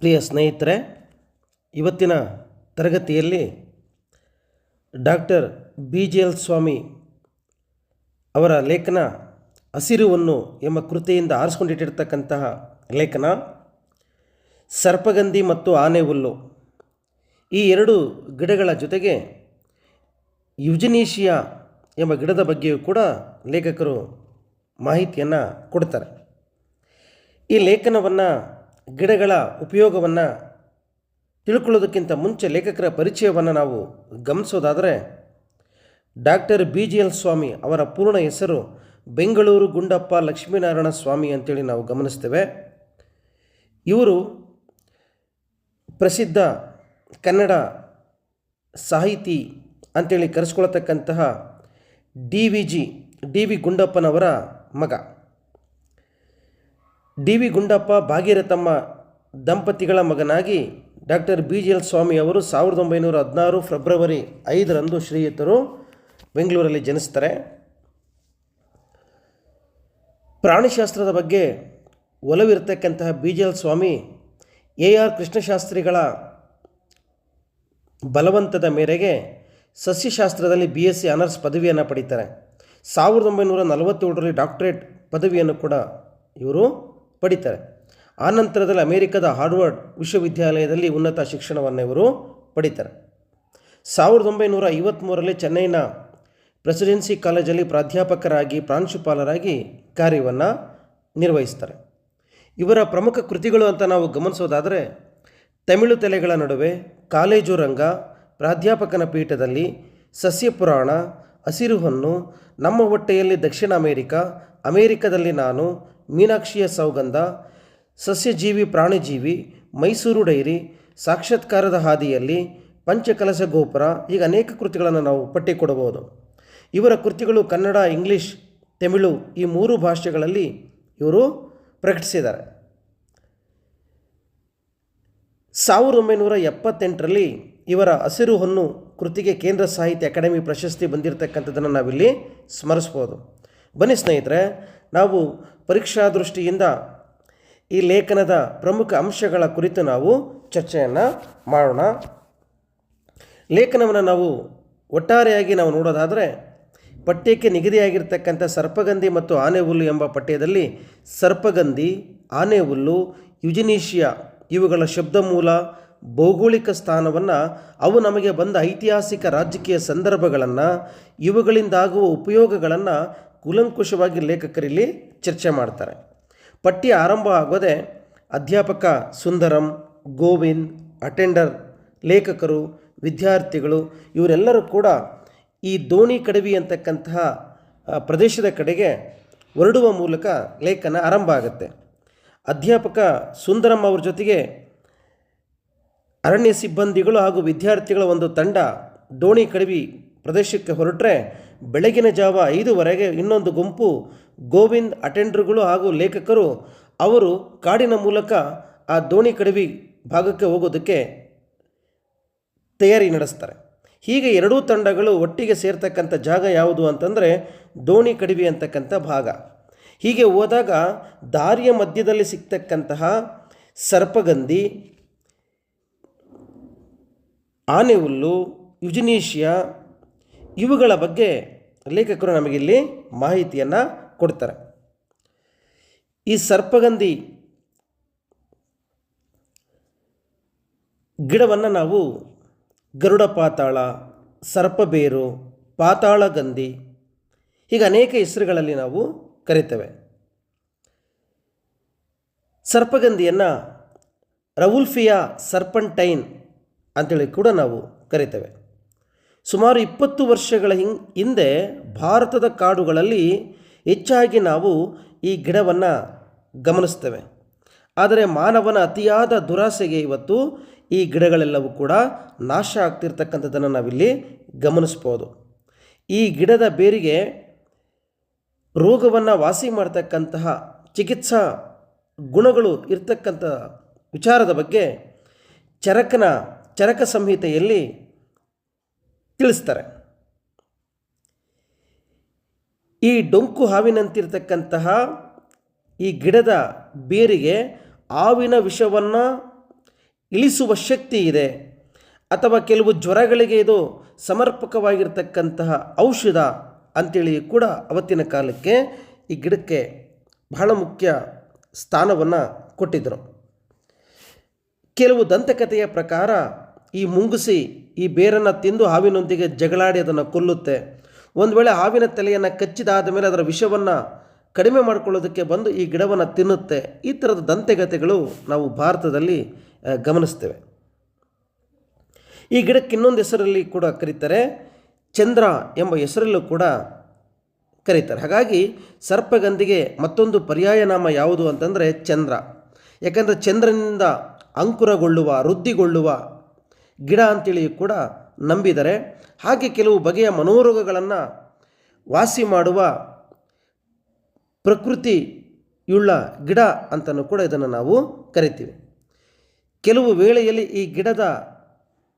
ಪ್ರಿಯ ಸ್ನೇಹಿತರೆ, ಇವತ್ತಿನ ತರಗತಿಯಲ್ಲಿ doctor B G L Swamy ಅವರ ಲೇಖನ ಹಸಿರುವನ್ನು ಎಂಬ ಕೃತಿಯಿಂದ ಆರಿಸ್ಕೊಂಡಿಟ್ಟಿರ್ತಕ್ಕಂತಹ ಲೇಖನ, ಸರ್ಪಗಂಧಿ ಮತ್ತು ಆನೆ ಹುಲ್ಲು. ಈ ಎರಡು ಗಿಡಗಳ ಜೊತೆಗೆ ಯುಜನೀಶಿಯಾ ಎಂಬ ಗಿಡದ ಬಗ್ಗೆಯೂ ಕೂಡ ಲೇಖಕರು ಮಾಹಿತಿಯನ್ನು ಕೊಡ್ತಾರೆ. ಈ ಲೇಖನವನ್ನು ಗಿಡಗಳ ಉಪಯೋಗವನ್ನು ತಿಳ್ಕೊಳ್ಳೋದಕ್ಕಿಂತ ಮುಂಚೆ ಲೇಖಕರ ಪರಿಚಯವನ್ನು ನಾವು ಗಮನಿಸೋದಾದರೆ doctor B G L Swamy ಅವರ ಪೂರ್ಣ ಹೆಸರು ಬೆಂಗಳೂರು ಗುಂಡಪ್ಪ ಲಕ್ಷ್ಮೀನಾರಾಯಣ ಸ್ವಾಮಿ ಅಂತೇಳಿ ನಾವು ಗಮನಿಸ್ತೇವೆ. ಇವರು ಪ್ರಸಿದ್ಧ ಕನ್ನಡ ಸಾಹಿತಿ ಅಂತೇಳಿ ಕರೆಸ್ಕೊಳ್ತಕ್ಕಂತಹ D V G, D V ಗುಂಡಪ್ಪನವರ ಮಗ. ಡಿ ವಿ ಗುಂಡಪ್ಪ ಭಾಗೀರಥಮ್ಮ ದಂಪತಿಗಳ ಮಗನಾಗಿ doctor B G L Swamy ಅವರು ಸಾವಿರದ ಒಂಬೈನೂರ ಹದಿನಾರು ಫೆಬ್ರವರಿ ಐದರಂದು ಶ್ರೀಯುತರು ಬೆಂಗಳೂರಲ್ಲಿ ಜನಿಸ್ತಾರೆ. ಪ್ರಾಣಿಶಾಸ್ತ್ರದ ಬಗ್ಗೆ ಒಲವಿರತಕ್ಕಂತಹ B G L Swamy A R ಕೃಷ್ಣಶಾಸ್ತ್ರಿಗಳ ಬಲವಂತದ ಮೇರೆಗೆ ಸಸ್ಯಶಾಸ್ತ್ರದಲ್ಲಿ ಬಿ ಎಸ್ ಸಿ ಆನರ್ಸ್ ಪದವಿಯನ್ನು ಪಡೀತಾರೆ. ಸಾವಿರದ ಒಂಬೈನೂರ ನಲವತ್ತೇಳರಲ್ಲಿ ಡಾಕ್ಟರೇಟ್ ಪದವಿಯನ್ನು ಕೂಡ ಇವರು ಪಡಿತಾರೆ. ಆನಂತರದಲ್ಲಿ ಅಮೇರಿಕದ ಹಾರ್ವರ್ಡ್ ವಿಶ್ವವಿದ್ಯಾಲಯದಲ್ಲಿ ಉನ್ನತ ಶಿಕ್ಷಣವನ್ನು ಇವರು ಪಡಿತಾರೆ. ಸಾವಿರದ ಒಂಬೈನೂರ ಐವತ್ತ್ಮೂರರಲ್ಲಿ ಚೆನ್ನೈನ ಪ್ರೆಸಿಡೆನ್ಸಿ ಕಾಲೇಜಲ್ಲಿ ಪ್ರಾಧ್ಯಾಪಕರಾಗಿ, ಪ್ರಾಂಶುಪಾಲರಾಗಿ ಕಾರ್ಯವನ್ನು ನಿರ್ವಹಿಸ್ತಾರೆ. ಇವರ ಪ್ರಮುಖ ಕೃತಿಗಳು ಅಂತ ನಾವು ಗಮನಿಸೋದಾದರೆ, ತಮಿಳು ತಲೆಗಳ ನಡುವೆ ಕಾಲೇಜು ರಂಗ, ಪ್ರಾಧ್ಯಾಪಕನ ಪೀಠದಲ್ಲಿ ಸಸ್ಯ ಪುರಾಣ, ಹಸಿರು ನಮ್ಮ ಹೊಟ್ಟೆಯಲ್ಲಿ ದಕ್ಷಿಣ ಅಮೇರಿಕ, ಅಮೇರಿಕದಲ್ಲಿ ನಾನು ಮೀನಾಕ್ಷಿಯ ಸೌಗಂಧ, ಸಸ್ಯಜೀವಿ ಪ್ರಾಣಿಜೀವಿ, ಮೈಸೂರು ಡೈರಿ, ಸಾಕ್ಷಾತ್ಕಾರದ ಹಾದಿಯಲ್ಲಿ ಪಂಚಕಲಸ ಗೋಪುರ ಈಗ ಅನೇಕ ಕೃತಿಗಳನ್ನು ನಾವು ಪಟ್ಟಿ ಕೊಡಬಹುದು ಇವರ ಕೃತಿಗಳು ಕನ್ನಡ, ಇಂಗ್ಲೀಷ್, ತಮಿಳು ಈ ಮೂರು ಭಾಷೆಗಳಲ್ಲಿ ಇವರು ಪ್ರಕಟಿಸಿದ್ದಾರೆ. ಸಾವಿರದ ಒಂಬೈನೂರ ಎಪ್ಪತ್ತೆಂಟರಲ್ಲಿ ಇವರ ಹಸಿರು ಹೊನ್ನು ಕೃತಿಗೆ ಕೇಂದ್ರ ಸಾಹಿತ್ಯ ಅಕಾಡೆಮಿ ಪ್ರಶಸ್ತಿ ಬಂದಿರತಕ್ಕಂಥದ್ದನ್ನು ನಾವಿಲ್ಲಿ ಸ್ಮರಿಸ್ಬೋದು. ಬನ್ನಿ ಸ್ನೇಹಿತರೆ, ನಾವು ಪರೀಕ್ಷಾ ದೃಷ್ಟಿಯಿಂದ ಈ ಲೇಖನದ ಪ್ರಮುಖ ಅಂಶಗಳ ಕುರಿತು ನಾವು ಚರ್ಚೆಯನ್ನು ಮಾಡೋಣ. ಲೇಖನವನ್ನು ನಾವು ಒಟ್ಟಾರೆಯಾಗಿ ನಾವು ನೋಡೋದಾದರೆ ಪಠ್ಯಕ್ಕೆ ನಿಗದಿಯಾಗಿರ್ತಕ್ಕಂಥ ಸರ್ಪಗಂಧಿ ಮತ್ತು ಆನೆ ಹುಲ್ಲು ಎಂಬ ಪಠ್ಯದಲ್ಲಿ ಸರ್ಪಗಂಧಿ ಆನೆ ಹುಲ್ಲು ಯುಜಿನೀಷಿಯಾ ಇವುಗಳ ಶಬ್ದಮೂಲ, ಭೌಗೋಳಿಕ ಸ್ಥಾನವನ್ನು ಅವು ನಮಗೆ ಬಂದ ಐತಿಹಾಸಿಕ ರಾಜಕೀಯ ಸಂದರ್ಭಗಳನ್ನು, ಇವುಗಳಿಂದಾಗುವ ಉಪಯೋಗಗಳನ್ನು ಕೂಲಂಕುಷವಾಗಿ ಲೇಖಕರಲ್ಲಿ ಚರ್ಚೆ ಮಾಡ್ತಾರೆ. ಪಟ್ಟಿ ಆರಂಭ ಆಗೋದೇ ಅಧ್ಯಾಪಕ ಸುಂದರಂ, ಗೋವಿಂದ್, ಅಟೆಂಡರ್, ಲೇಖಕರು, ವಿದ್ಯಾರ್ಥಿಗಳು ಇವರೆಲ್ಲರೂ ಕೂಡ ಈ ದೋಣಿ ಕಡವಿ ಅಂತಕ್ಕಂತಹ ಪ್ರದೇಶದ ಕಡೆಗೆ ಹೊರಡುವ ಮೂಲಕ ಲೇಖನ ಆರಂಭ ಆಗುತ್ತೆ. ಅಧ್ಯಾಪಕ ಸುಂದರಂ ಅವ್ರ ಜೊತೆಗೆ ಅರಣ್ಯ ಸಿಬ್ಬಂದಿಗಳು ಹಾಗೂ ವಿದ್ಯಾರ್ಥಿಗಳ ಒಂದು ತಂಡ ದೋಣಿ ಕಡವಿ ಪ್ರದೇಶಕ್ಕೆ ಹೊರಟ್ರೆ ಬೆಳಗಿನ ಜಾವ ಐದುವರೆಗೆ ಇನ್ನೊಂದು ಗುಂಪು ಗೋವಿಂದ್ ಅಟೆಂಡರ್ಗಳು ಹಾಗೂ ಲೇಖಕರು ಅವರು ಕಾಡಿನ ಮೂಲಕ ಆ ದೋಣಿ ಕಡವಿ ಭಾಗಕ್ಕೆ ಹೋಗೋದಕ್ಕೆ ತಯಾರಿ ನಡೆಸ್ತಾರೆ. ಹೀಗೆ ಎರಡೂ ತಂಡಗಳು ಒಟ್ಟಿಗೆ ಸೇರ್ತಕ್ಕಂಥ ಜಾಗ ಯಾವುದು ಅಂತಂದರೆ ದೋಣಿ ಕಡಿವಿ ಅಂತಕ್ಕಂಥ ಭಾಗ. ಹೀಗೆ ಹೋದಾಗ ದಾರಿಯ ಮಧ್ಯದಲ್ಲಿ ಸಿಗ್ತಕ್ಕಂತಹ ಸರ್ಪಗಂಧಿ ಆನೆ ಹುಲ್ಲು ಯುಜಿನೀಷಿಯಾ ಇವುಗಳ ಬಗ್ಗೆ ಲೇಖಕರು ನಮಗಿಲ್ಲಿ ಮಾಹಿತಿಯನ್ನು ಕೊಡ್ತಾರೆ. ಈ ಸರ್ಪಗಂಧಿ ಗಿಡವನ್ನು ನಾವು ಗರುಡ ಪಾತಾಳ ಸರ್ಪಬೇರು ಪಾತಾಳಗಂಧಿ ಹೀಗೆ ಅನೇಕ ಹೆಸರುಗಳಲ್ಲಿ ನಾವು ಕರಿತೇವೆ. ಸರ್ಪಗಂಧಿಯನ್ನು ರವುಲ್ಫಿಯಾ ಸರ್ಪಂಟೈನ್ ಅಂತೇಳಿ ಕೂಡ ನಾವು ಕರಿತೇವೆ. ಸುಮಾರು ಇಪ್ಪತ್ತು ವರ್ಷಗಳ ಹಿಂಗ್ ಹಿಂದೆ ಭಾರತದ ಕಾಡುಗಳಲ್ಲಿ ಹೆಚ್ಚಾಗಿ ನಾವು ಈ ಗಿಡವನ್ನು ಗಮನಿಸ್ತೇವೆ. ಆದರೆ ಮಾನವನ ಅತಿಯಾದ ದುರಾಸೆಗೆ ಇವತ್ತು ಈ ಗಿಡಗಳೆಲ್ಲವೂ ಕೂಡ ನಾಶ ಆಗ್ತಿರ್ತಕ್ಕಂಥದ್ದನ್ನು ನಾವಿಲ್ಲಿ ಗಮನಿಸ್ಬೋದು. ಈ ಗಿಡದ ಬೇರಿಗೆ ರೋಗವನ್ನು ವಾಸಿ ಮಾಡ್ತಕ್ಕಂತಹ ಚಿಕಿತ್ಸಾ ಗುಣಗಳು ಇರ್ತಕ್ಕಂಥ ವಿಚಾರದ ಬಗ್ಗೆ ಚರಕನ, ಚರಕ ಸಂಹಿತೆಯಲ್ಲಿ ತಿಳಿಸ್ತಾರೆ. ಈ ಡೊಂಕು ಹಾವಿನಂತಿರ್ತಕ್ಕಂತಹ ಈ ಗಿಡದ ಬೇರಿಗೆ ಹಾವಿನ ವಿಷವನ್ನು ಇಳಿಸುವ ಶಕ್ತಿ ಇದೆ. ಅಥವಾ ಕೆಲವು ಜ್ವರಗಳಿಗೆ ಇದು ಸಮರ್ಪಕವಾಗಿರ್ತಕ್ಕಂತಹ ಔಷಧ ಅಂತೇಳಿ ಕೂಡ ಅವತ್ತಿನ ಕಾಲಕ್ಕೆ ಈ ಗಿಡಕ್ಕೆ ಬಹಳ ಮುಖ್ಯ ಸ್ಥಾನವನ್ನು ಕೊಟ್ಟಿದ್ದರು ಕೆಲವು ದಂತಕಥೆಯ ಪ್ರಕಾರ ಈ ಮುಂಗುಸಿ ಈ ಬೇರನ್ನು ತಿಂದು ಹಾವಿನೊಂದಿಗೆ ಜಗಳಾಡಿ ಅದನ್ನು ಕೊಲ್ಲುತ್ತೆ. ಒಂದು ವೇಳೆ ಹಾವಿನ ತಲೆಯನ್ನು ಕಚ್ಚಿದಾದ ಮೇಲೆ ಅದರ ವಿಷವನ್ನು ಕಡಿಮೆ ಮಾಡಿಕೊಳ್ಳೋದಕ್ಕೆ ಬಂದು ಈ ಗಿಡವನ್ನು ತಿನ್ನುತ್ತೆ. ಈ ಥರದ ದಂತೆಗತೆಗಳು ನಾವು ಭಾರತದಲ್ಲಿ ಗಮನಿಸ್ತೇವೆ. ಈ ಗಿಡಕ್ಕೆ ಇನ್ನೊಂದು ಹೆಸರಲ್ಲಿ ಕೂಡ ಕರೀತಾರೆ, ಚಂದ್ರ ಎಂಬ ಹೆಸರಲ್ಲೂ ಕೂಡ ಕರೀತಾರೆ. ಹಾಗಾಗಿ ಸರ್ಪಗಂಧಿಗೆ ಮತ್ತೊಂದು ಪರ್ಯಾಯ ನಾಮ ಯಾವುದು ಅಂತಂದರೆ ಚಂದ್ರ. ಯಾಕಂದರೆ ಚಂದ್ರನಿಂದ ಅಂಕುರಗೊಳ್ಳುವ, ವೃದ್ಧಿಗೊಳ್ಳುವ ಗಿಡ ಅಂತೇಳಿ ಕೂಡ ನಂಬಿದರೆ ಹಾಗೆ ಕೆಲವು ಬಗೆಯ ಮನೋರೋಗಗಳನ್ನು ವಾಸಿ ಮಾಡುವ ಪ್ರಕೃತಿಯುಳ್ಳ ಗಿಡ ಅಂತಲೂ ಕೂಡ ಇದನ್ನು ನಾವು ಕರಿತೀವಿ. ಕೆಲವು ವೇಳೆಯಲ್ಲಿ ಈ ಗಿಡದ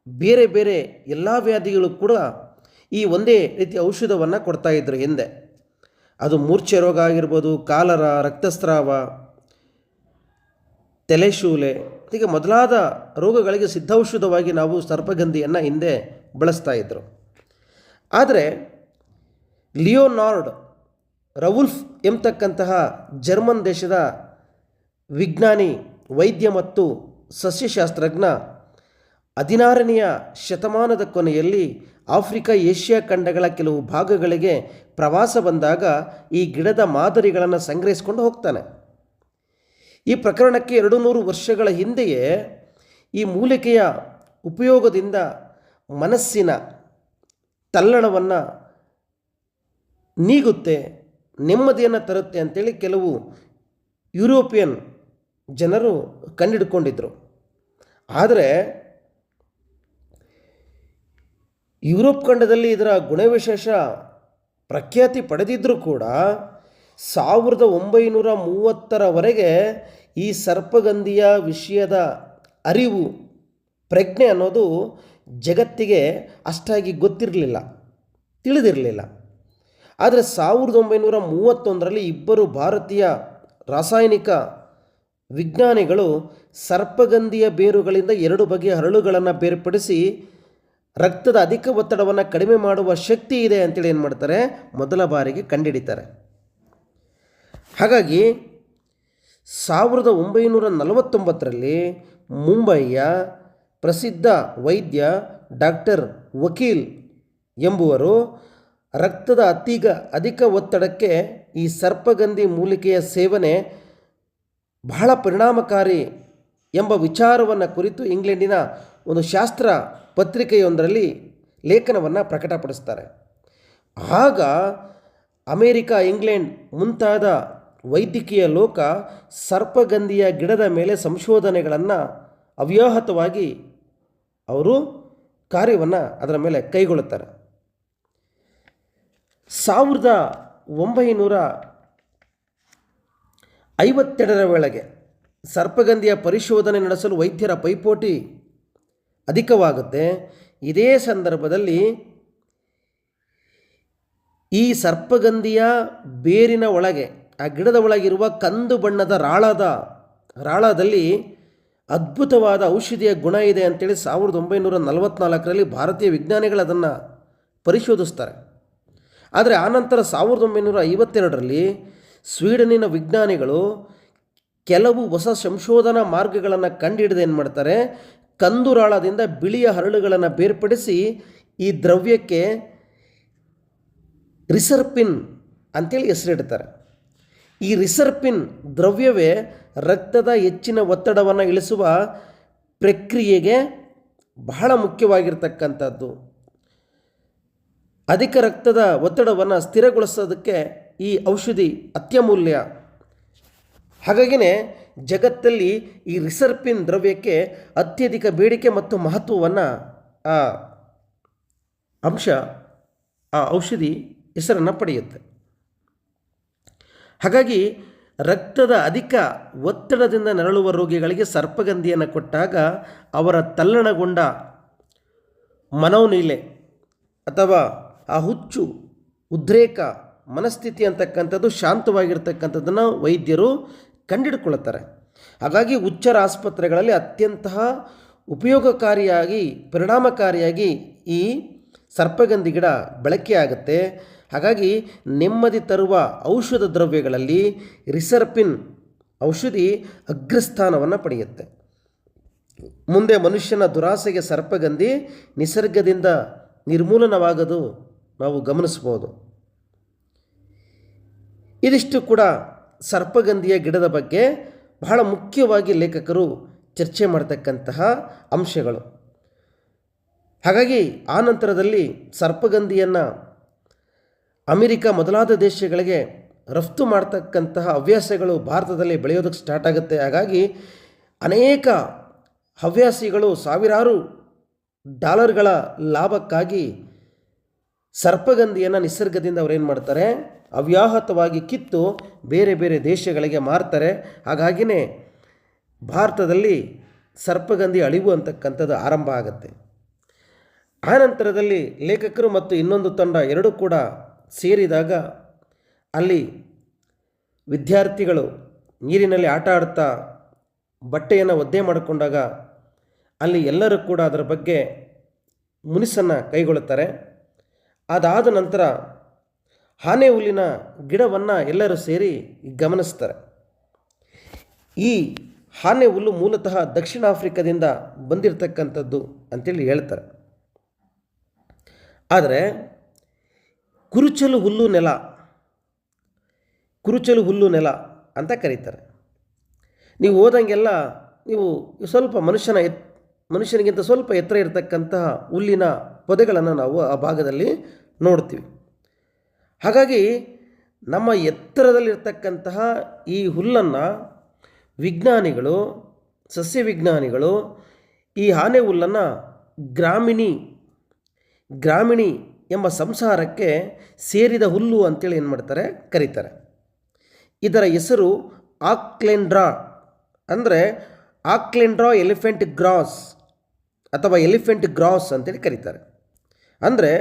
ಬೇರೆ ಬೇರೆ ಎಲ್ಲ ವ್ಯಾಧಿಗಳು ಕೂಡ ಈ ಒಂದೇ ರೀತಿಯ ಔಷಧವನ್ನು ಕೊಡ್ತಾ ಇದ್ದರು ಹಿಂದೆ ಅದು ಮೂರ್ಛೆ ರೋಗ ಆಗಿರ್ಬೋದು, ಕಾಲರ, ರಕ್ತಸ್ರಾವ, ತಲೆಶೂಲೆ ಹೀಗೆ ಮೊದಲಾದ ರೋಗಗಳಿಗೆ ಸಿದ್ಧೌಷಧವಾಗಿ ನಾವು ಸರ್ಪಗಂಧಿಯನ್ನು ಹಿಂದೆ ಬಳಸ್ತಾ ಇದ್ದರು ಆದರೆ ಲಿಯೋನಾರ್ಡ್ ರವುಲ್ಫ್ ಎಂಬತಕ್ಕಂತಹ ಜರ್ಮನ್ ದೇಶದ ವಿಜ್ಞಾನಿ, ವೈದ್ಯ ಮತ್ತು ಸಸ್ಯಶಾಸ್ತ್ರಜ್ಞ ಹದಿನಾರನೆಯ ಶತಮಾನದ ಕೊನೆಯಲ್ಲಿ ಆಫ್ರಿಕಾ, ಏಷ್ಯಾ ಖಂಡಗಳ ಕೆಲವು ಭಾಗಗಳಿಗೆ ಪ್ರವಾಸ ಬಂದಾಗ ಈ ಗಿಡದ ಮಾದರಿಗಳನ್ನು ಸಂಗ್ರಹಿಸಿಕೊಂಡು ಹೋಗ್ತಾನೆ. ಈ ಪ್ರಕರಣಕ್ಕೆ ಎರಡು ನೂರು ವರ್ಷಗಳ ಹಿಂದೆಯೇ ಈ ಮೂಲಿಕೆಯ ಉಪಯೋಗದಿಂದ ಮನಸ್ಸಿನ ತಲ್ಲಣವನ್ನು ನೀಗುತ್ತೆ, ನೆಮ್ಮದಿಯನ್ನು ತರುತ್ತೆ ಅಂತೇಳಿ ಕೆಲವು ಯುರೋಪಿಯನ್ ಜನರು ಕಂಡಿಡ್ಕೊಂಡಿದ್ದರು ಆದರೆ ಯುರೋಪ್ ಖಂಡದಲ್ಲಿ ಇದರ ಗುಣವಿಶೇಷ ಪ್ರಖ್ಯಾತಿ ಪಡೆದಿದ್ದರೂ ಕೂಡ ಸಾವಿರದ ಒಂಬೈನೂರ ಮೂವತ್ತರವರೆಗೆ ಈ ಸರ್ಪಗಂಧಿಯ ವಿಷಯದ ಅರಿವು, ಪ್ರಜ್ಞೆ ಅನ್ನೋದು ಜಗತ್ತಿಗೆ ಅಷ್ಟಾಗಿ ಗೊತ್ತಿರಲಿಲ್ಲ, ತಿಳಿದಿರಲಿಲ್ಲ. ಆದರೆ ಸಾವಿರದ ಒಂಬೈನೂರ ಮೂವತ್ತೊಂದರಲ್ಲಿ ಇಬ್ಬರು ಭಾರತೀಯ ರಾಸಾಯನಿಕ ವಿಜ್ಞಾನಿಗಳು ಸರ್ಪಗಂಧಿಯ ಬೇರುಗಳಿಂದ ಎರಡು ಬಗೆಯ ಹರಳುಗಳನ್ನು ಬೇರ್ಪಡಿಸಿ ರಕ್ತದ ಅಧಿಕ ಒತ್ತಡವನ್ನು ಕಡಿಮೆ ಮಾಡುವ ಶಕ್ತಿ ಇದೆ ಅಂತೇಳಿ ಏನು ಮಾಡ್ತಾರೆ? ಮೊದಲ ಬಾರಿಗೆ ಕಂಡುಹಿಡಿತಾರೆ ಹಾಗಾಗಿ ಸಾವಿರದ ಒಂಬೈನೂರ ನಲವತ್ತೊಂಬತ್ತರಲ್ಲಿ ಮುಂಬಯಿಯ ಪ್ರಸಿದ್ಧ ವೈದ್ಯ ಡಾಕ್ಟರ್ ವಕೀಲ್ ಎಂಬುವರು ರಕ್ತದ ಅತೀಗ ಅಧಿಕ ಒತ್ತಡಕ್ಕೆ ಈ ಸರ್ಪಗಂಧಿ ಮೂಲಿಕೆಯ ಸೇವನೆ ಬಹಳ ಪರಿಣಾಮಕಾರಿ ಎಂಬ ವಿಚಾರವನ್ನು ಕುರಿತು ಇಂಗ್ಲೆಂಡಿನ ಒಂದು ಶಾಸ್ತ್ರ ಪತ್ರಿಕೆಯೊಂದರಲ್ಲಿ ಲೇಖನವನ್ನು ಪ್ರಕಟಪಡಿಸ್ತಾರೆ. ಆಗ ಅಮೇರಿಕಾ, ಇಂಗ್ಲೆಂಡ್ ಮುಂತಾದ ವೈದ್ಯಕೀಯ ಲೋಕ ಸರ್ಪಗಂಧಿಯ ಗಿಡದ ಮೇಲೆ ಸಂಶೋಧನೆಗಳನ್ನು ಅವ್ಯಾಹತವಾಗಿ ಅವರು ಕಾರ್ಯವನ್ನು ಅದರ ಮೇಲೆ ಕೈಗೊಳ್ಳುತ್ತಾರೆ. ಸಾವಿರದ ಒಂಬೈನೂರ ಐವತ್ತೆರಡರ ವೇಳೆಗೆ ಸರ್ಪಗಂಧಿಯ ಪರಿಶೋಧನೆ ನಡೆಸಲು ವೈದ್ಯರ ಪೈಪೋಟಿ ಅಧಿಕವಾಗುತ್ತೆ. ಇದೇ ಸಂದರ್ಭದಲ್ಲಿ ಈ ಸರ್ಪಗಂಧಿಯ ಬೇರಿನ ಒಳಗೆ ಆ ಗಿಡದ ಒಳಗಿರುವ ಕಂದು ಬಣ್ಣದ ರಾಳದ, ರಾಳದಲ್ಲಿ ಅದ್ಭುತವಾದ ಔಷಧಿಯ ಗುಣ ಇದೆ ಅಂತೇಳಿ ಸಾವಿರದ ಒಂಬೈನೂರ ನಲವತ್ತ್ನಾಲ್ಕರಲ್ಲಿ ಭಾರತೀಯ ವಿಜ್ಞಾನಿಗಳು ಅದನ್ನು ಪರಿಶೋಧಿಸ್ತಾರೆ. ಆದರೆ ಆನಂತರ ಸಾವಿರದ ಒಂಬೈನೂರ ಐವತ್ತೆರಡರಲ್ಲಿ ಸ್ವೀಡನಿನ ವಿಜ್ಞಾನಿಗಳು ಕೆಲವು ಹೊಸ ಸಂಶೋಧನಾ ಮಾರ್ಗಗಳನ್ನು ಕಂಡುಹಿಡಿದು ಏನು ಮಾಡ್ತಾರೆ? ಕಂದುರಾಳದಿಂದ ಬಿಳಿಯ ಹರಳುಗಳನ್ನು ಬೇರ್ಪಡಿಸಿ ಈ ದ್ರವ್ಯಕ್ಕೆ ರಿಸರ್ಪಿನ್ ಅಂತೇಳಿ ಹೆಸರಿಡ್ತಾರೆ. ಈ ರಿಸರ್ಪಿನ್ ದ್ರವ್ಯವೇ ರಕ್ತದ ಹೆಚ್ಚಿನ ಒತ್ತಡವನ್ನು ಇಳಿಸುವ ಪ್ರಕ್ರಿಯೆಗೆ ಬಹಳ ಮುಖ್ಯವಾಗಿರ್ತಕ್ಕಂಥದ್ದು. ಅಧಿಕ ರಕ್ತದ ಒತ್ತಡವನ್ನು ಸ್ಥಿರಗೊಳಿಸೋದಕ್ಕೆ ಈ ಔಷಧಿ ಅತ್ಯಮೂಲ್ಯ. ಹಾಗಾಗಿನೇ ಜಗತ್ತಲ್ಲಿ ಈ ರಿಸರ್ಪಿನ್ ದ್ರವ್ಯಕ್ಕೆ ಅತ್ಯಧಿಕ ಬೇಡಿಕೆ ಮತ್ತು ಮಹತ್ವವನ್ನು ಆ ಅಂಶ, ಆ ಔಷಧಿ ಹೆಸರನ್ನು ಪಡೆಯುತ್ತೆ. ಹಾಗಾಗಿ ರಕ್ತದ ಅಧಿಕ ಒತ್ತಡದಿಂದ ನರಳುವ ರೋಗಿಗಳಿಗೆ ಸರ್ಪಗಂಧಿಯನ್ನು ಕೊಟ್ಟಾಗ ಅವರ ತಲ್ಲಣಗೊಂಡ ಮನೋನೀಲೆ ಅಥವಾ ಆ ಹುಚ್ಚು, ಉದ್ರೇಕ, ಮನಸ್ಥಿತಿ ಅಂತಕ್ಕಂಥದ್ದು ಶಾಂತವಾಗಿರ್ತಕ್ಕಂಥದ್ದನ್ನು ವೈದ್ಯರು ಕಂಡಿಡ್ಕೊಳ್ಳುತ್ತಾರೆ ಹಾಗಾಗಿ ಉಚ್ಚರ ಆಸ್ಪತ್ರೆಗಳಲ್ಲಿ ಅತ್ಯಂತ ಉಪಯೋಗಕಾರಿಯಾಗಿ, ಪರಿಣಾಮಕಾರಿಯಾಗಿ ಈ ಸರ್ಪಗಂಧಿ ಗಿಡ ಬಳಕೆಯಾಗುತ್ತೆ. ಹಾಗಾಗಿ ನೆಮ್ಮದಿ ತರುವ ಔಷಧ ದ್ರವ್ಯಗಳಲ್ಲಿ ರಿಸರ್ಪಿನ್ ಔಷಧಿ ಅಗ್ರಸ್ಥಾನವನ್ನು ಪಡೆಯುತ್ತೆ. ಮುಂದೆ ಮನುಷ್ಯನ ದುರಾಸೆಗೆ ಸರ್ಪಗಂಧಿ ನಿಸರ್ಗದಿಂದ ನಿರ್ಮೂಲನವಾಗದು ನಾವು ಗಮನಿಸ್ಬೋದು. ಇದಿಷ್ಟು ಕೂಡ ಸರ್ಪಗಂಧಿಯ ಗಿಡದ ಬಗ್ಗೆ ಬಹಳ ಮುಖ್ಯವಾಗಿ ಲೇಖಕರು ಚರ್ಚೆ ಮಾಡತಕ್ಕಂತಹ ಅಂಶಗಳು. ಹಾಗಾಗಿ ಆ ನಂತರದಲ್ಲಿ ಸರ್ಪಗಂಧಿಯನ್ನು ಅಮೆರಿಕ ಮೊದಲಾದ ದೇಶಗಳಿಗೆ ರಫ್ತು ಮಾಡ್ತಕ್ಕಂತಹ ಹವ್ಯಾಸಗಳು ಭಾರತದಲ್ಲಿ ಬೆಳೆಯೋದಕ್ಕೆ ಸ್ಟಾರ್ಟ್ ಆಗುತ್ತೆ. ಹಾಗಾಗಿ ಅನೇಕ ಹವ್ಯಾಸಿಗಳು ಸಾವಿರಾರು ಡಾಲರ್ಗಳ ಲಾಭಕ್ಕಾಗಿ ಸರ್ಪಗಂಧಿಯನ್ನು ನಿಸರ್ಗದಿಂದ ಅವರೇನು ಮಾಡ್ತಾರೆ? ಅವ್ಯಾಹತವಾಗಿ ಕಿತ್ತು ಬೇರೆ ಬೇರೆ ದೇಶಗಳಿಗೆ ಮಾರ್ತಾರೆ. ಹಾಗಾಗಿಯೇ ಭಾರತದಲ್ಲಿ ಸರ್ಪಗಂಧಿ ಅಳಿವು ಅಂತಕ್ಕಂಥದ್ದು ಆರಂಭ ಆಗುತ್ತೆ. ಆನಂತರದಲ್ಲಿ ಲೇಖಕರು ಮತ್ತು ಇನ್ನೊಂದು ತಂಡ ಎರಡೂ ಕೂಡ ಸೇರಿದಾಗ ಅಲ್ಲಿ ವಿದ್ಯಾರ್ಥಿಗಳು ನೀರಿನಲ್ಲಿ ಆಟ ಆಡ್ತಾ ಬಟ್ಟೆಯನ್ನು ಒದ್ದೆ ಮಾಡಿಕೊಂಡಾಗ ಅಲ್ಲಿ ಎಲ್ಲರೂ ಕೂಡ ಅದರ ಬಗ್ಗೆ ಮುನಿಸನ್ನು ಕೈಗೊಳ್ಳುತ್ತಾರೆ. ಅದಾದ ನಂತರ ಆನೆ ಹುಲ್ಲಿನ ಗಿಡವನ್ನು ಎಲ್ಲರೂ ಸೇರಿ ಗಮನಿಸ್ತಾರೆ ಈ ಆನೆ ಹುಲ್ಲು ಮೂಲತಃ ದಕ್ಷಿಣ ಆಫ್ರಿಕಾದಿಂದ ಬಂದಿರತಕ್ಕಂಥದ್ದು ಅಂತೇಳಿ ಹೇಳ್ತಾರೆ. ಆದರೆ ಕುರುಚಲು ಹುಲ್ಲು ನೆಲ. ಕುರುಚಲು ಹುಲ್ಲು ನೆಲ ಅಂತ ಕರೀತಾರೆ. ನೀವು ಓದಂಗೆಲ್ಲ ನೀವು ಸ್ವಲ್ಪ ಮನುಷ್ಯನ ಎತ್, ಮನುಷ್ಯನಿಗಿಂತ ಸ್ವಲ್ಪ ಎತ್ತರ ಇರತಕ್ಕಂತಹ ಹುಲ್ಲಿನ ಪೊದೆಗಳನ್ನು ನಾವು ಆ ಭಾಗದಲ್ಲಿ ನೋಡ್ತೀವಿ. ಹಾಗಾಗಿ ನಮ್ಮ ಎತ್ತರದಲ್ಲಿರ್ತಕ್ಕಂತಹ ಈ ಹುಲ್ಲನ್ನು ವಿಜ್ಞಾನಿಗಳು ಸಸ್ಯ ವಿಜ್ಞಾನಿಗಳು ಈ ಆನೆ ಹುಲ್ಲನ್ನು ಗ್ರಾಮಿಣಿ ಗ್ರಾಮಿಣಿ ಎಂಬ ಸಂಸಾರಕ್ಕೆ ಸೇರಿದ ಹುಲ್ಲು ಅಂತೇಳಿ ಏನು ಮಾಡ್ತಾರೆ? ಕರೀತಾರೆ. ಇದರ ಹೆಸರು ಆಕ್ಲೆಂಡ್ರಾ. ಅಂದರೆ ಆಕ್ಲೆಂಡ್ರಾ ಎಲಿಫೆಂಟ್ ಗ್ರಾಸ್ ಅಥವಾ ಎಲಿಫೆಂಟ್ ಗ್ರಾಸ್ ಅಂತೇಳಿ ಕರೀತಾರೆ. ಅಂದರೆ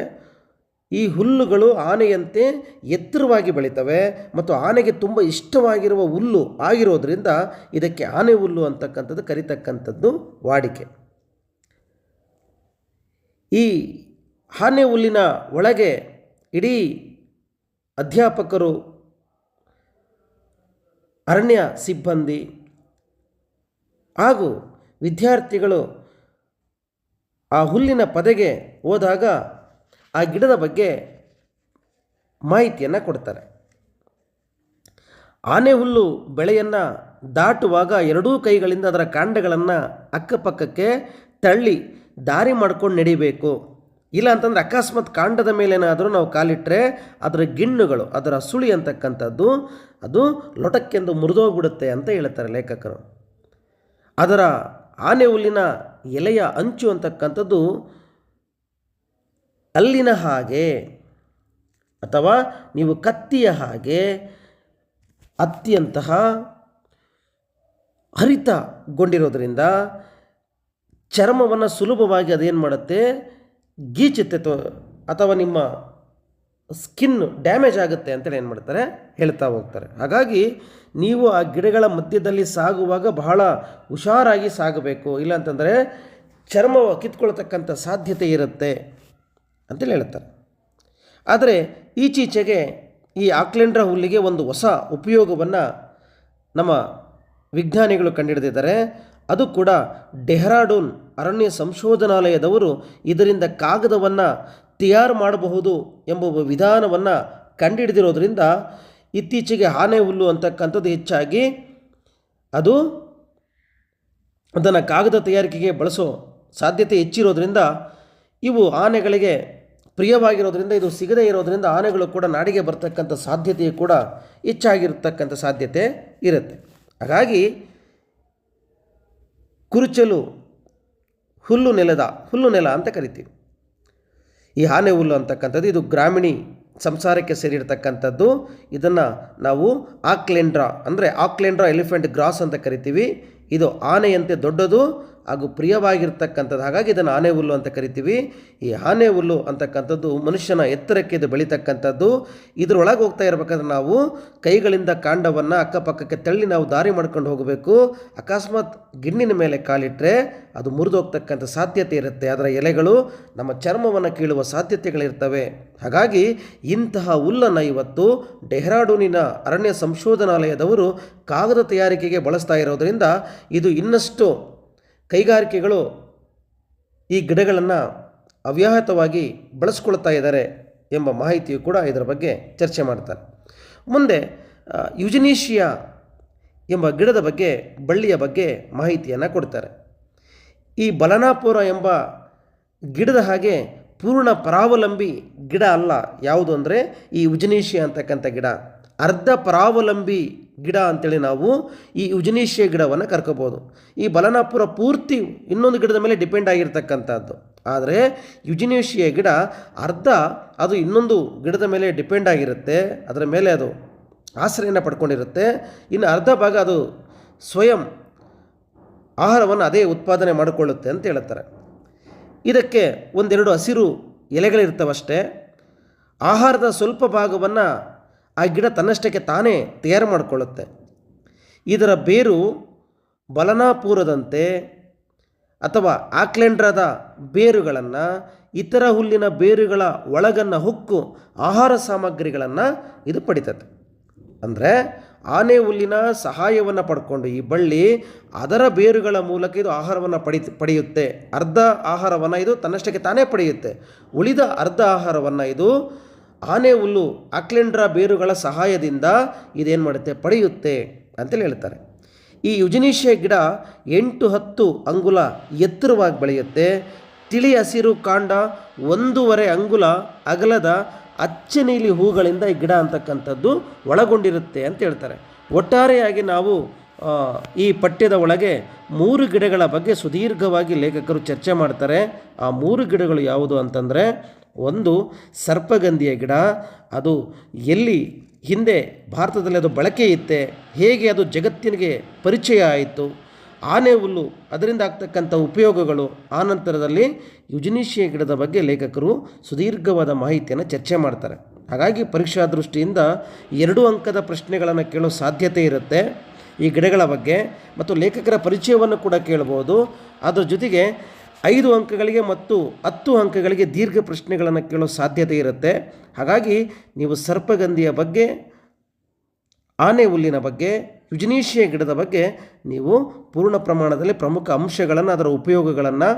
ಈ ಹುಲ್ಲುಗಳು ಆನೆಯಂತೆ ಎತ್ತರವಾಗಿ ಬೆಳೀತವೆ ಮತ್ತು ಆನೆಗೆ ತುಂಬ ಇಷ್ಟವಾಗಿರುವ ಹುಲ್ಲು ಆಗಿರೋದ್ರಿಂದ ಇದಕ್ಕೆ ಆನೆ ಹುಲ್ಲು ಅಂತಕ್ಕಂಥದ್ದು ಕರಿತಕ್ಕಂಥದ್ದು ವಾಡಿಕೆ. ಈ ಆನೆ ಹುಲ್ಲಿನ ಒಳಗೆ ಇಡೀ ಅಧ್ಯಾಪಕರು, ಅರಣ್ಯ ಸಿಬ್ಬಂದಿ ಹಾಗೂ ವಿದ್ಯಾರ್ಥಿಗಳು ಆ ಹುಲ್ಲಿನ ಪದೆಗೆ ಹೋದಾಗ ಆ ಗಿಡದ ಬಗ್ಗೆ ಮಾಹಿತಿಯನ್ನು ಕೊಡ್ತಾರೆ. ಆನೆ ಹುಲ್ಲು ಬೆಳೆಯನ್ನು ದಾಟುವಾಗ ಎರಡೂ ಕೈಗಳಿಂದ ಅದರ ಕಾಂಡಗಳನ್ನು ಅಕ್ಕಪಕ್ಕಕ್ಕೆ ತಳ್ಳಿ ದಾರಿ ಮಾಡ್ಕೊಂಡು ನಡಿಬೇಕು. ಇಲ್ಲ ಅಂತಂದರೆ ಅಕಸ್ಮಾತ್ ಕಾಂಡದ ಮೇಲೇನಾದರೂ ನಾವು ಕಾಲಿಟ್ಟರೆ ಅದರ ಗಿಣ್ಣುಗಳು, ಅದರ ಸುಳಿ ಅಂತಕ್ಕಂಥದ್ದು ಅದು ಲೊಟಕ್ಕೆಂದು ಮುರಿದೋಗ್ಬಿಡುತ್ತೆ ಅಂತ ಹೇಳ್ತಾರೆ ಲೇಖಕರು. ಅದರ ಆನೆ ಹುಲ್ಲಿನ ಎಲೆಯ ಅಂಚು ಅಂತಕ್ಕಂಥದ್ದು ಅಲ್ಲಿನ ಹಾಗೆ ಅಥವಾ ನೀವು ಕತ್ತಿಯ ಹಾಗೆ ಅತ್ಯಂತಹ ಹರಿತಗೊಂಡಿರೋದರಿಂದ ಚರ್ಮವನ್ನು ಸುಲಭವಾಗಿ ಅದೇನು ಮಾಡುತ್ತೆ? ಗೀಚುತ್ತೆ ಅಥವಾ ನಿಮ್ಮ ಸ್ಕಿನ್ ಡ್ಯಾಮೇಜ್ ಆಗುತ್ತೆ ಅಂತೇಳಿ ಏನು ಮಾಡ್ತಾರೆ? ಹೇಳ್ತಾ ಹೋಗ್ತಾರೆ. ಹಾಗಾಗಿ ನೀವು ಆ ಗಿಡಗಳ ಮಧ್ಯದಲ್ಲಿ ಸಾಗುವಾಗ ಬಹಳ ಹುಷಾರಾಗಿ ಸಾಗಬೇಕು. ಇಲ್ಲಾಂತಂದರೆ ಚರ್ಮ ಕಿತ್ಕೊಳ್ತಕ್ಕಂಥ ಸಾಧ್ಯತೆ ಇರುತ್ತೆ ಅಂತೇಳಿ ಹೇಳ್ತಾರೆ. ಆದರೆ ಈಚೀಚೆಗೆ ಈ ಆಕ್ಲೆಂಡ್ರ ಹುಲ್ಲಿಗೆ ಒಂದು ಹೊಸ ಉಪಯೋಗವನ್ನು ನಮ್ಮ ವಿಜ್ಞಾನಿಗಳು ಕಂಡುಹಿಡಿದಿದ್ದಾರೆ ಅದು ಕೂಡ ಡೆಹ್ರಾಡೂನ್ ಅರಣ್ಯ ಸಂಶೋಧನಾಲಯದವರು ಇದರಿಂದ ಕಾಗದವನ್ನು ತಯಾರು ಮಾಡಬಹುದು ಎಂಬ ವಿಧಾನವನ್ನು ಕಂಡುಹಿಡಿದಿರೋದ್ರಿಂದ ಇತ್ತೀಚೆಗೆ ಆನೆ ಹುಲ್ಲು ಅಂತಕ್ಕಂಥದ್ದು ಹೆಚ್ಚಾಗಿ ಅದು ಅದನ್ನು ಕಾಗದ ತಯಾರಿಕೆಗೆ ಬಳಸೋ ಸಾಧ್ಯತೆ ಹೆಚ್ಚಿರೋದ್ರಿಂದ ಇವು ಆನೆಗಳಿಗೆ ಪ್ರಿಯವಾಗಿರೋದ್ರಿಂದ, ಇದು ಸಿಗದೇ ಇರೋದರಿಂದ ಆನೆಗಳು ಕೂಡ ನಾಡಿಗೆ ಬರ್ತಕ್ಕಂಥ ಸಾಧ್ಯತೆಯು ಕೂಡ ಹೆಚ್ಚಾಗಿರ್ತಕ್ಕಂಥ ಸಾಧ್ಯತೆ ಇರುತ್ತೆ. ಹಾಗಾಗಿ ಕುರುಚಲು ಹುಲ್ಲು ನೆಲದ, ಹುಲ್ಲು ನೆಲ ಅಂತ ಕರಿತೀವಿ. ಈ ಆನೆ ಹುಲ್ಲು ಅಂತಕ್ಕಂಥದ್ದು ಇದು ಗ್ರಾಮೀಣಿ ಸಂಸಾರಕ್ಕೆ ಸೇರಿರ್ತಕ್ಕಂಥದ್ದು. ಇದನ್ನು ನಾವು ಆಕ್ಲೆಂಡ್ರಾ ಅಂದರೆ ಆಕ್ಲೆಂಡ್ರಾ ಎಲಿಫೆಂಟ್ ಗ್ರಾಸ್ ಅಂತ ಕರಿತೀವಿ. ಇದು ಆನೆಯಂತೆ ದೊಡ್ಡದು ಹಾಗೂ ಪ್ರಿಯವಾಗಿರ್ತಕ್ಕಂಥದ್ದು. ಹಾಗಾಗಿ ಇದನ್ನು ಆನೆ ಹುಲ್ಲು ಅಂತ ಕರಿತೀವಿ. ಈ ಆನೆ ಹುಲ್ಲು ಅಂತಕ್ಕಂಥದ್ದು ಮನುಷ್ಯನ ಎತ್ತರಕ್ಕೆ ಇದು ಬೆಳೀತಕ್ಕಂಥದ್ದು. ಇದರೊಳಗೆ ಹೋಗ್ತಾ ಇರಬೇಕಾದ್ರೆ ನಾವು ಕೈಗಳಿಂದ ಕಾಂಡವನ್ನು ಅಕ್ಕಪಕ್ಕಕ್ಕೆ ತಳ್ಳಿ ನಾವು ದಾರಿ ಮಾಡ್ಕೊಂಡು ಹೋಗಬೇಕು. ಅಕಸ್ಮಾತ್ ಗಿಣ್ಣಿನ ಮೇಲೆ ಕಾಲಿಟ್ಟರೆ ಅದು ಮುರಿದೋಗ್ತಕ್ಕಂಥ ಸಾಧ್ಯತೆ ಇರುತ್ತೆ. ಅದರ ಎಲೆಗಳು ನಮ್ಮ ಚರ್ಮವನ್ನು ಕೀಳುವ ಸಾಧ್ಯತೆಗಳಿರ್ತವೆ. ಹಾಗಾಗಿ ಇಂತಹ ಹುಲ್ಲನ್ನು ಇವತ್ತು ಡೆಹ್ರಾಡೂನಿನ ಅರಣ್ಯ ಸಂಶೋಧನಾಲಯದವರು ಕಾಗದ ತಯಾರಿಕೆಗೆ ಬಳಸ್ತಾ ಇರೋದರಿಂದ ಇದು ಇನ್ನಷ್ಟು ಕೈಗಾರಿಕೆಗಳು ಈ ಗಿಡಗಳನ್ನು ಅವ್ಯಾಹತವಾಗಿ ಬಳಸ್ಕೊಳ್ತಾ ಇದ್ದಾರೆ ಎಂಬ ಮಾಹಿತಿಯು ಕೂಡ ಇದರ ಬಗ್ಗೆ ಚರ್ಚೆ ಮಾಡ್ತಾರೆ. ಮುಂದೆ ಯುಜನೀಷಿಯಾ ಎಂಬ ಗಿಡದ ಬಗ್ಗೆ, ಬಳ್ಳಿಯ ಬಗ್ಗೆ ಮಾಹಿತಿಯನ್ನು ಕೊಡ್ತಾರೆ. ಈ ಬಲನಾಪುರ ಎಂಬ ಗಿಡದ ಹಾಗೆ ಪೂರ್ಣ ಪರಾವಲಂಬಿ ಗಿಡ ಅಲ್ಲ. ಯಾವುದು ಅಂದರೆ ಈ ಉಜನೀಷಿಯ ಅಂತಕ್ಕಂಥ ಗಿಡ. ಅರ್ಧ ಪರಾವಲಂಬಿ ಗಿಡ ಅಂತೇಳಿ ನಾವು ಈ ಉಜನೀಷಿಯ ಗಿಡವನ್ನು ಕರ್ಕೋಬೋದು. ಈ ಬಲನಾಪುರ ಪೂರ್ತಿ ಇನ್ನೊಂದು ಗಿಡದ ಮೇಲೆ ಡಿಪೆಂಡ್ ಆಗಿರ್ತಕ್ಕಂಥದ್ದು. ಆದರೆ ಯುಜಿನೇಷಿಯ ಗಿಡ ಅರ್ಧ ಅದು ಇನ್ನೊಂದು ಗಿಡದ ಮೇಲೆ ಡಿಪೆಂಡ್ ಆಗಿರುತ್ತೆ, ಅದರ ಮೇಲೆ ಅದು ಆಶ್ರಯನ ಪಡ್ಕೊಂಡಿರುತ್ತೆ. ಇನ್ನು ಅರ್ಧ ಭಾಗ ಅದು ಸ್ವಯಂ ಆಹಾರವನ್ನು ಅದೇ ಉತ್ಪಾದನೆ ಮಾಡಿಕೊಳ್ಳುತ್ತೆ ಅಂತ ಹೇಳ್ತಾರೆ. ಇದಕ್ಕೆ ಒಂದೆರಡು ಹಸಿರು ಎಲೆಗಳಿರ್ತವಷ್ಟೇ. ಆಹಾರದ ಸ್ವಲ್ಪ ಭಾಗವನ್ನು ಆ ಗಿಡ ತನ್ನಷ್ಟಕ್ಕೆ ತಾನೇ ತಯಾರು ಮಾಡಿಕೊಳ್ಳುತ್ತೆ. ಇದರ ಬೇರು ಬಲನಾಪೂರದಂತೆ ಅಥವಾ ಆಕ್ಲೆಂಡ್ರದ ಬೇರುಗಳನ್ನು, ಇತರ ಹುಲ್ಲಿನ ಬೇರುಗಳ ಒಳಗನ್ನು ಹುಕ್ಕು ಆಹಾರ ಸಾಮಗ್ರಿಗಳನ್ನು ಇದು ಪಡಿತದೆ. ಅಂದರೆ ಆನೆ ಹುಲ್ಲಿನ ಸಹಾಯವನ್ನು ಪಡ್ಕೊಂಡು ಈ ಬಳ್ಳಿ ಅದರ ಬೇರುಗಳ ಮೂಲಕ ಇದು ಆಹಾರವನ್ನು ಪಡಿ, ಪಡೆಯುತ್ತೆ. ಅರ್ಧ ಆಹಾರವನ್ನು ಇದು ತನ್ನಷ್ಟಕ್ಕೆ ತಾನೇ ಪಡೆಯುತ್ತೆ. ಉಳಿದ ಅರ್ಧ ಆಹಾರವನ್ನು ಇದು ಆನೆ ಹುಲ್ಲು ಆಕ್ಲೆಂಡ್ರ ಬೇರುಗಳ ಸಹಾಯದಿಂದ ಇದೇನು ಮಾಡುತ್ತೆ? ಪಡೆಯುತ್ತೆ ಅಂತೇಳಿ ಹೇಳ್ತಾರೆ. ಈ ಯುಜನೀಶಿಯ ಗಿಡ ಎಂಟು ಹತ್ತು ಅಂಗುಲ ಎತ್ತರವಾಗಿ ಬೆಳೆಯುತ್ತೆ. ತಿಳಿ ಹಸಿರು ಕಾಂಡ ಒಂದೂವರೆ ಅಂಗುಲ ಅಗಲದ ಅಚ್ಚ ನೀಲಿ ಹೂಗಳಿಂದ ಈ ಗಿಡ ಅಂತಕ್ಕಂಥದ್ದು ಒಳಗೊಂಡಿರುತ್ತೆ ಅಂತ ಹೇಳ್ತಾರೆ. ಒಟ್ಟಾರೆಯಾಗಿ ನಾವು ಈ ಪಠ್ಯದ ಒಳಗೆ ಮೂರು ಗಿಡಗಳ ಬಗ್ಗೆ ಸುದೀರ್ಘವಾಗಿ ಲೇಖಕರು ಚರ್ಚೆ ಮಾಡ್ತಾರೆ. ಆ ಮೂರು ಗಿಡಗಳು ಯಾವುದು ಅಂತಂದರೆ ಒಂದು ಸರ್ಪಗಂಧಿಯ ಗಿಡ, ಅದು ಎಲ್ಲಿ ಹಿಂದೆ ಭಾರತದಲ್ಲಿ ಅದು ಬಳಕೆ ಇತ್ತೆ, ಹೇಗೆ ಅದು ಜಗತ್ತಿನಿಗೆ ಪರಿಚಯ ಆಯಿತು, ಆನೆ ಹುಲ್ಲು, ಅದರಿಂದ ಆಗ್ತಕ್ಕಂಥ ಉಪಯೋಗಗಳು. ಆನಂತರದಲ್ಲಿ ಯುಜನೀಷಿಯ ಗಿಡದ ಬಗ್ಗೆ ಲೇಖಕರು ಸುದೀರ್ಘವಾದ ಮಾಹಿತಿಯನ್ನು ಚರ್ಚೆ ಮಾಡ್ತಾರೆ. ಹಾಗಾಗಿ ಪರೀಕ್ಷಾ ದೃಷ್ಟಿಯಿಂದ ಎರಡು ಅಂಕದ ಪ್ರಶ್ನೆಗಳನ್ನು ಕೇಳೋ ಸಾಧ್ಯತೆ ಇರುತ್ತೆ ಈ ಗಿಡಗಳ ಬಗ್ಗೆ. ಮತ್ತು ಲೇಖಕರ ಪರಿಚಯವನ್ನು ಕೂಡ ಕೇಳ್ಬೋದು. ಅದರ ಜೊತೆಗೆ ಐದು ಅಂಕಗಳಿಗೆ ಮತ್ತು ಹತ್ತು ಅಂಕಗಳಿಗೆ ದೀರ್ಘ ಪ್ರಶ್ನೆಗಳನ್ನು ಕೇಳೋ ಸಾಧ್ಯತೆ ಇರುತ್ತೆ. ಹಾಗಾಗಿ ನೀವು ಸರ್ಪಗಂಧಿಯ ಬಗ್ಗೆ, ಆನೆ ಹುಲ್ಲಿನ ಬಗ್ಗೆ ಯುಜನೀಶಿಯ ಗಿಡದ ಬಗ್ಗೆ ನೀವು ಪೂರ್ಣ ಪ್ರಮಾಣದಲ್ಲಿ ಪ್ರಮುಖ ಅಂಶಗಳನ್ನು, ಅದರ ಉಪಯೋಗಗಳನ್ನು,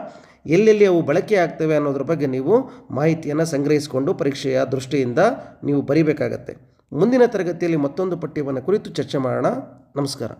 ಎಲ್ಲೆಲ್ಲಿ ಅವು ಬಳಕೆ ಆಗ್ತವೆ ಅನ್ನೋದ್ರ ಬಗ್ಗೆ ನೀವು ಮಾಹಿತಿಯನ್ನು ಸಂಗ್ರಹಿಸಿಕೊಂಡು ಪರೀಕ್ಷೆಯ ದೃಷ್ಟಿಯಿಂದ ನೀವು ಬರೀಬೇಕಾಗತ್ತೆ. ಮುಂದಿನ ತರಗತಿಯಲ್ಲಿ ಮತ್ತೊಂದು ಪಠ್ಯವನ್ನು ಕುರಿತು ಚರ್ಚೆ ಮಾಡೋಣ. ನಮಸ್ಕಾರ.